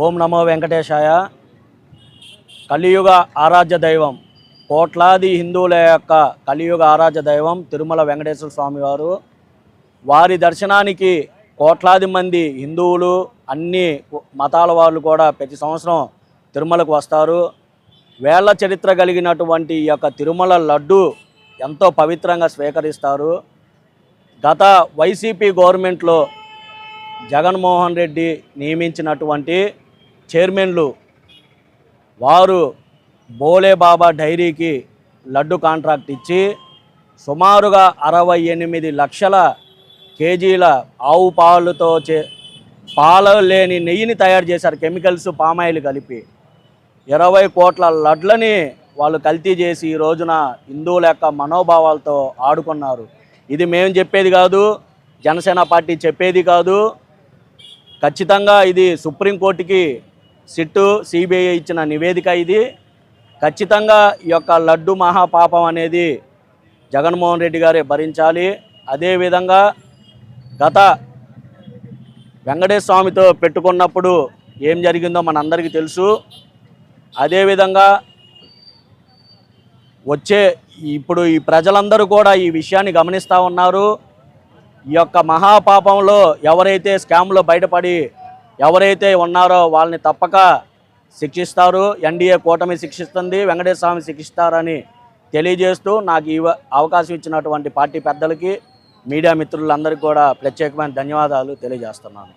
ఓం నమో వెంకటేశాయ. కలియుగ ఆరాధ్య దైవం కోట్లాది హిందువుల యొక్క కలియుగ ఆరాధ్య దైవం తిరుమల వెంకటేశ్వర స్వామివారు వారి. దర్శనానికి కోట్లాది మంది హిందువులు అన్ని మతాల వాళ్ళు కూడా ప్రతి సంవత్సరం తిరుమలకు వస్తారు. వేళ్ళ చరిత్ర కలిగినటువంటి ఈ యొక్క తిరుమల లడ్డు ఎంతో పవిత్రంగా స్వీకరిస్తారు. గత వైసీపీ గవర్నమెంట్లో జగన్మోహన్ రెడ్డి నియమించినటువంటి చైర్మన్లు వారు బోలేబాబా డైరీకి లడ్డు కాంట్రాక్ట్ ఇచ్చి సుమారుగా అరవై ఎనిమిది లక్షల కేజీల ఆవు పాలుతో చే పాలు లేని నెయ్యిని తయారు చేశారు కెమికల్స్ పామాయిల్ కలిపి. ఇరవై కోట్ల లడ్లని వాళ్ళు కల్తీ చేసి ఈ రోజున హిందువుల యొక్క మనోభావాలతో ఆడుకున్నారు. ఇది మేము చెప్పేది కాదు జనసేన పార్టీ చెప్పేది కాదు. ఖచ్చితంగా ఇది సుప్రీంకోర్టుకి సిట్టు సిబిఐ ఇచ్చిన నివేదిక ఇది. ఖచ్చితంగా ఈ యొక్క లడ్డు మహాపాపం అనేది జగన్మోహన్ రెడ్డి గారే భరించాలి. అదేవిధంగా గత వెంకటేశ్వర స్వామితో పెట్టుకున్నప్పుడు ఏం జరిగిందో మనందరికీ తెలుసు. అదేవిధంగా వచ్చే ఇప్పుడు ఈ ప్రజలందరూ కూడా ఈ విషయాన్ని గమనిస్తూ ఉన్నారు. ఈ యొక్క మహాపాపంలో ఎవరైతే స్కామ్లో బయటపడి ఎవరైతే ఉన్నారో వాళ్ళని తప్పక శిక్షిస్తారు. ఎన్డీఏ కూటమి శిక్షిస్తుంది వెంకటేశ్వర స్వామి శిక్షిస్తారని తెలియజేస్తూ నాకు ఈ అవకాశం ఇచ్చినటువంటి పార్టీ పెద్దలకి మీడియా మిత్రులందరికీ కూడా ప్రత్యేకమైన ధన్యవాదాలు తెలియజేస్తున్నాను.